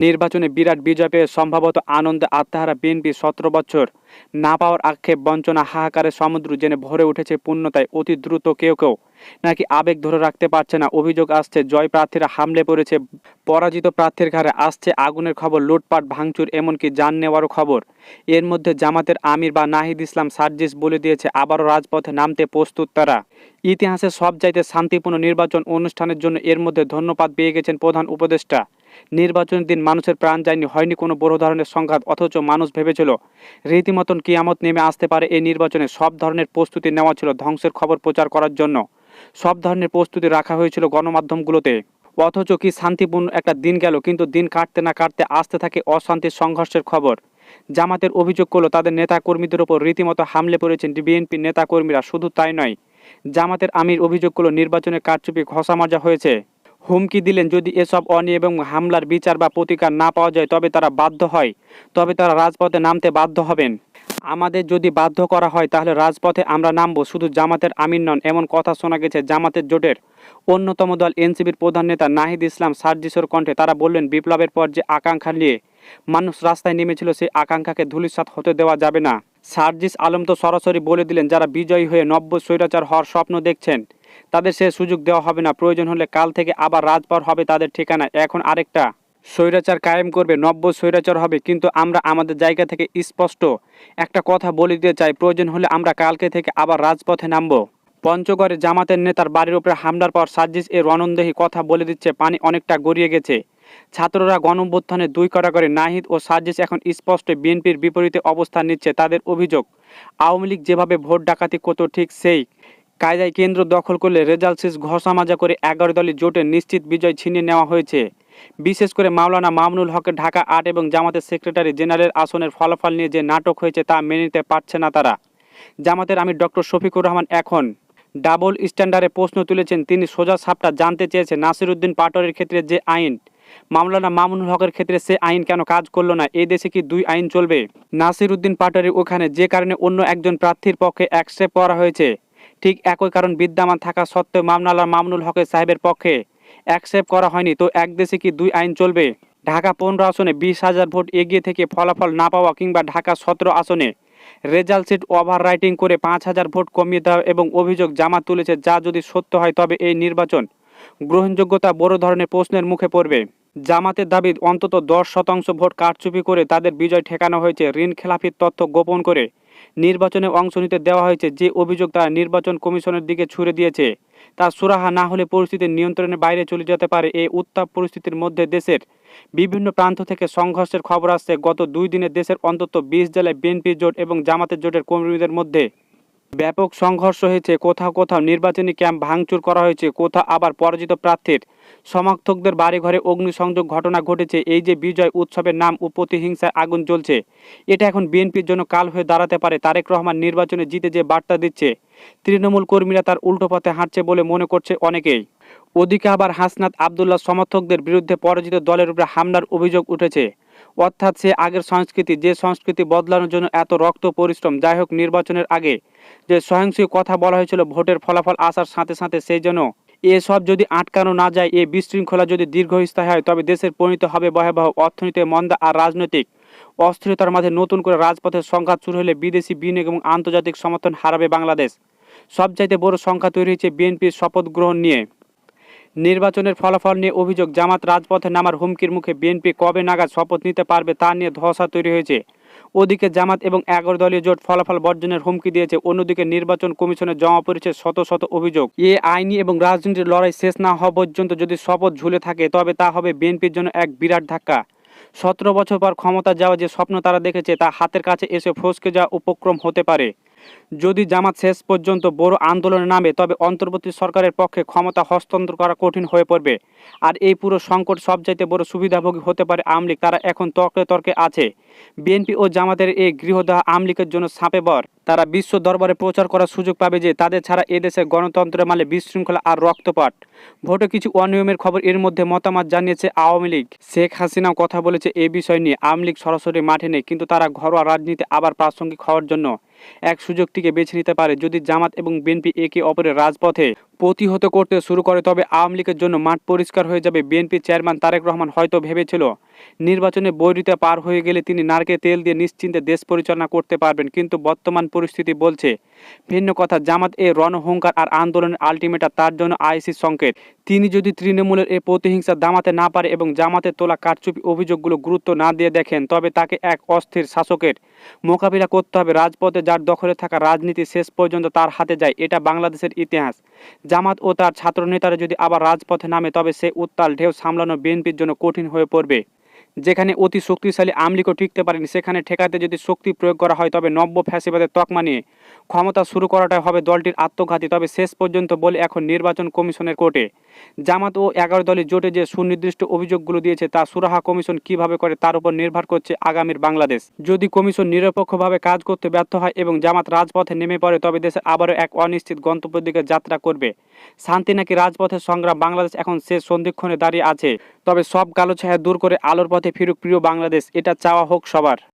নির্বাচনে বিরাট বিজয় পেয়ে সম্ভবত আনন্দে আত্মহারা বিএনপি সতেরো বছর। না পাওয়ার আক্ষেপ, বঞ্চনা, হাহাকারে সমুদ্র জেনে ভরে উঠেছে পূর্ণতায় অতি দ্রুত কেউ কেউ। নাকি আবেগ ধরে রাখতে পারছে না, অভিযোগ আসছে, জয় প্রার্থীরা হামলে পড়েছে, পরাজিত প্রার্থীর ঘাড়ে আসছে আগুনের খবর, লুটপাট, ভাঙচুর, এমনকি যান নেওয়ারও খবর। এর মধ্যে জামাতের আমির বা নাহিদ ইসলাম সার্জিস বলে দিয়েছে, আবারও রাজপথে নামতে প্রস্তুত তারা। ইতিহাসে সবচাইতে শান্তিপূর্ণ নির্বাচন অনুষ্ঠানের জন্য এর মধ্যে ধন্যবাদ পেয়ে গেছেন প্রধান উপদেষ্টা। নির্বাচনের দিন মানুষের প্রাণ যায়নি, হয়নি কোনো বড় ধরনের সংঘাত, অথচ মানুষ ভেবেছিল, রীতিমতন কিয়ামত নেমে আসতে পারে এই নির্বাচনে। সব ধরনের প্রস্তুতি নেওয়া ছিল ধ্বংসের খবর প্রচার করার জন্য। সব ধরনের প্রস্তুতি রাখা হয়েছিল গণমাধ্যমগুলোতে। অথচ কি শান্তিপূর্ণ একটা দিন গেল, কিন্তু দিন কাটতে না কাটতে আসতে থাকে অশান্তির সংঘর্ষের খবর। জামাতের অভিযোগ করল, তাদের নেতা কর্মীদের ওপর রীতিমতো হামলে পড়েছেন বিএনপি নেতা কর্মীরা শুধু তাই নয়, জামাতের আমির অভিযোগ করল নির্বাচনে কারচুপি ঘষা মাজা হয়েছে। হুমকি দিলেন, যদি এসব অনিয়ম এবং হামলার বিচার বা প্রতিকার না পাওয়া যায়, তবে তারা বাধ্য হয়। তবে তারা রাজপথে নামতে বাধ্য হবেন। আমাদের যদি বাধ্য করা হয়, তাহলে রাজপথে আমরা নামবো, শুধু জামাতের আমির নন, এমন কথা শোনা গেছে জামাতের জোটের। অন্যতম দল এনসিবির প্রধান নেতা নাহিদ ইসলাম সার্জিসর কণ্ঠে তারা বললেন, বিপ্লবের পর যে আকাঙ্ক্ষা নিয়ে মানুষ রাস্তায় নেমেছিল সেই আকাঙ্ক্ষাকে ধূলিসাৎ হতে দেওয়া যাবে না। সার্জিস আলম তো সরাসরি বলে দিলেন, যারা বিজয়ী হয়ে নব্য স্বৈরাচার হওয়ার স্বপ্ন দেখছেন তাদের সে সুযোগ দেওয়া হবে না। প্রয়োজন হলে কাল থেকে আবার রাজপর হবে তাদের ঠিকানা এখন আরেকটা স্বৈরাচার কায়েম করবে, নব্য স্বৈরাচার হবে। কিন্তু আমরা আমাদের জায়গা থেকে স্পষ্ট একটা কথা বলে দিতে চাই। প্রয়োজন হলে আমরা কালকে থেকে আবার রাজপথে নামব। পঞ্চগড়ে জামাতের নেতার বাড়ির উপরে হামলার পর সার্জিস এর রণন্দেহী কথা বলে দিচ্ছে, পানি অনেকটা গড়িয়ে গেছে। ছাত্ররা গণঅভ্যুত্থানে দুই করা করে নাহিদ ও সার্জিস এখন স্পষ্ট বিএনপির বিপরীতে অবস্থান নিচ্ছে। তাদের অভিযোগ, আওয়ামী লীগ যেভাবে ভোট ডাকাতি করতো ঠিক সেই কায়দায় কেন্দ্র দখল করলে রেজাল্ট শেষ ঘষা মাজা করে এগারো দলের জোটে নিশ্চিত বিজয় ছিনিয়ে নেওয়া হয়েছে। বিশেষ করে মাওলানা মামনুল হকের ঢাকা আট এবং জামাতের সেক্রেটারি জেনারেল আসনের ফলাফল নিয়ে যে নাটক হয়েছে তা মেনে নিতে পারছে না তারা। জামাতের আমি ডক্টর শফিকুর রহমান এখন ডাবল স্ট্যান্ডার্ডে প্রশ্ন তুলেছেন, তিনি সোজা সাপটা জানতে চেয়েছে। নাসিরুদ্দিন পাটরের ক্ষেত্রে যে আইন মামলানা মামুনুল হকের ক্ষেত্রে সে আইন কেন কাজ করল না? এই দেশে কি দুই আইন চলবে? নাসির উদ্দিন পাটোয়ারি ওখানে, যে কারণে অন্য একজন প্রার্থীর পক্ষে অ্যাকসেপ্ট করা হয়েছে। ঠিক একই কারণ বিদ্যমান থাকা সত্ত্বেও মামলালা মামনুল হকের সাহেবের পক্ষে অ্যাকসেপ্ট করা হয়নি। তো এক দেশে কি দুই আইন চলবে? ঢাকা পনেরো আসনে বিশ হাজার ভোট এগিয়ে থেকে ফলাফল না পাওয়া কিংবা ঢাকা সতেরো আসনে রেজাল্ট সিট ওভার রাইটিং করে পাঁচ হাজার ভোট কমিয়ে দেওয়া এবং অভিযোগ জামাত তুলেছে যা যদি সত্য হয় তবে এই নির্বাচন গ্রহণযোগ্যতা বড় ধরনের প্রশ্নের মুখে পড়বে। জামাতের দাবি, অন্তত দশ শতাংশ ভোট কারচুপি করে তাদের বিজয় ঠেকানো হয়েছে। ঋণ খেলাপির তথ্য গোপন করে নির্বাচনে অংশ নিতে দেওয়া হয়েছে যে অভিযোগ তারা নির্বাচন কমিশনের দিকে ছুড়ে দিয়েছে। তা সুরাহা না হলে পরিস্থিতি নিয়ন্ত্রণের বাইরে চলে যেতে পারে এই উত্তাপ পরিস্থিতির মধ্যে দেশের বিভিন্ন প্রান্ত থেকে সংঘর্ষের খবর আসছে। গত দুই দিনে দেশের অন্তত বিশ জেলায় বিএনপি জোট এবং জামাতের জোটের কর্মীদের মধ্যে ব্যাপক সংঘর্ষ হয়েছে, কোথাও কোথাও নির্বাচনী ক্যাম্প ভাঙচুর করা হয়েছে, কোথাও আবার পরাজিত প্রার্থীর সমর্থকদের বাড়িঘরে অগ্নিসংযোগ ঘটনা ঘটেছে। এই যে বিজয় উৎসবের নাম ও প্রতিহিংসায় আগুন জ্বলছে, এটা এখন বিএনপির জন্য কাল হয়ে দাঁড়াতে পারে। তারেক রহমান নির্বাচনে জিতে যে বার্তা দিচ্ছে, তৃণমূল কর্মীরা তার উল্টো পথে হাঁটছে বলে মনে করছে অনেকেই। ওদিকে আবার হাসনাত আবদুল্লাহ সমর্থকদের বিরুদ্ধে পরাজিত দলের উপরে হামলার অভিযোগ উঠেছে। অর্থাৎ সে আগের সংস্কৃতি, যে সংস্কৃতি বদলানোর জন্য এত রক্ত পরিশ্রম, যাই হোক নির্বাচনের আগে যে সহিংসী কথা বলা হয়েছিল, ভোটের ফলাফল আসার সাথে সাথে সেই জন্য এসব যদি আটকানো না যায়, এ বিশৃঙ্খলা যদি দীর্ঘস্থায়ী হয়, তবে দেশের পরিণত হবে ভয়াবহ। অর্থনীতি, মন্দা আর রাজনৈতিক অস্থিরতার মাঝে নতুন করে রাজপথের সংঘাত শুরু হলে বিদেশি বিনিয়োগ এবং আন্তর্জাতিক সমর্থন হারাবে বাংলাদেশ। সবচাইতে বড় সংখ্যা তৈরি হয়েছে বিএনপির শপথ গ্রহণ নিয়ে। নির্বাচনের ফলাফল নিয়ে অভিযোগ, জামাত রাজপথে নামার হুমকির মুখে বিএনপি কবে নাগাদ শপথ নিতে পারবে তা নিয়ে ধসা তৈরি হয়েছে। ওদিকে জামাত এবং এগারো দলীয় জোট ফলাফল বর্জনের হুমকি দিয়েছে, অন্যদিকে নির্বাচন কমিশনে জমা পড়েছে শত শত অভিযোগ। এ আইনি এবং রাজনীতির লড়াই শেষ না হওয়া পর্যন্ত যদি শপথ ঝুলে থাকে, তবে তা হবে বিএনপির জন্য এক বিরাট ধাক্কা। সতেরো বছর পর ক্ষমতা যাওয়া যে স্বপ্ন তারা দেখেছে, তা হাতের কাছে এসে ফসকে যাওয়া উপক্রম হতে পারে। যদি জামাত শেষ পর্যন্ত বড় আন্দোলনে নামে, তবে অন্তর্বর্তী সরকারের পক্ষে ক্ষমতা হস্তান্তর করা কঠিন হয়ে পড়বে। আর এই পুরো সংকট সবচাইতে বড় সুবিধাভোগী হতে পারে আওয়ামী লীগ। তারা এখন তর্কে তর্কে আছে। বিএনপি ও জামাতের এই গৃহদাহ আওয়ামী লীগের জন্য সাপে বর তারা বিশ্ব দরবারে প্রচার করার সুযোগ পাবে যে তাদের ছাড়া এদেশে গণতন্ত্রের মালে বিশৃঙ্খলা আর রক্তপাত। ভোটে কিছু অনিয়মের খবর এর মধ্যে মতামত জানিয়েছে আওয়ামী লীগ। শেখ হাসিনাও কথা বলেছে এ বিষয় নিয়ে। আওয়ামী লীগ সরাসরি মাঠে নেই, কিন্তু তারা ঘরোয়া রাজনীতি আবার প্রাসঙ্গিক হওয়ার জন্য। এক সুযোগটিকে বেছে নিতে পারে যদি জামাত এবং বিএনপি একে অপরের রাজপথে প্রতিহত করতে শুরু করে, তবে আওয়ামী লীগের জন্য মাঠ পরিষ্কার হয়ে যাবে বিএনপি চেয়ারম্যান তারেক রহমান হয়তো ভেবেছিল। নির্বাচনে বৈরিতা পার হয়ে গেলে তিনি নারকে তেল দিয়ে নিশ্চিন্তে দেশ পরিচালনা করতে পারবেন, কিন্তু বর্তমান পরিস্থিতি বলছে ভিন্ন কথা। জামাত এ রণহুঙ্কার আর আন্দোলনের আলটিমেটা, তার জন্য আইসির সংকেত। তিনি যদি তৃণমূলের এ প্রতিহিংসা দামাতে না পারে এবং জামাতে তোলা কারচুপি অভিযোগগুলো গুরুত্ব না দিয়ে দেখেন, তবে তাকে এক অস্থির শাসকের মোকাবিলা করতে হবে। রাজপথে যার দখলে থাকা রাজনীতি শেষ পর্যন্ত তার হাতে যায়, এটা বাংলাদেশের ইতিহাস। জামাত ও তার ছাত্র নেতারা যদি আবার রাজপথে নামে, তবে সে উত্তাল ঢেউ সামলানো বিএনপির জন্য কঠিন হয়ে পড়বে। যেখানে অতি শক্তিশালী আমলিগও টিকতে পারেনি, সেখানে ঠেকাতে যদি শক্তি প্রয়োগ করা হয়, তবে নব্য ফ্যাসিবাদের তকমা নিয়ে ক্ষমতা শুরু করাটাই হবে দলটির আত্মঘাতী। তবে শেষ পর্যন্ত বলে এখন নির্বাচন কমিশনের কোর্টে। জামাত ও এগারো দলের জোটে যে সুনির্দিষ্ট অভিযোগগুলো দিয়েছে, তা সুরাহা কমিশন কীভাবে করে তার উপর নির্ভর করছে আগামীর বাংলাদেশ। যদি কমিশন নিরপেক্ষভাবে কাজ করতে ব্যর্থ হয় এবং জামাত রাজপথে নেমে পড়ে, তবে দেশের আবারও এক অনিশ্চিত গন্তব্যের দিকে যাত্রা করবে। শান্তি নাকি রাজপথের সংগ্রাম? বাংলাদেশ এখন শেষ সন্ধিক্ষণে দাঁড়িয়ে আছে। তবে সব কালো ছায়া দূর করে আলোর পথে ফিরুক প্রিয় বাংলাদেশ, এটা চাওয়া হোক সবার।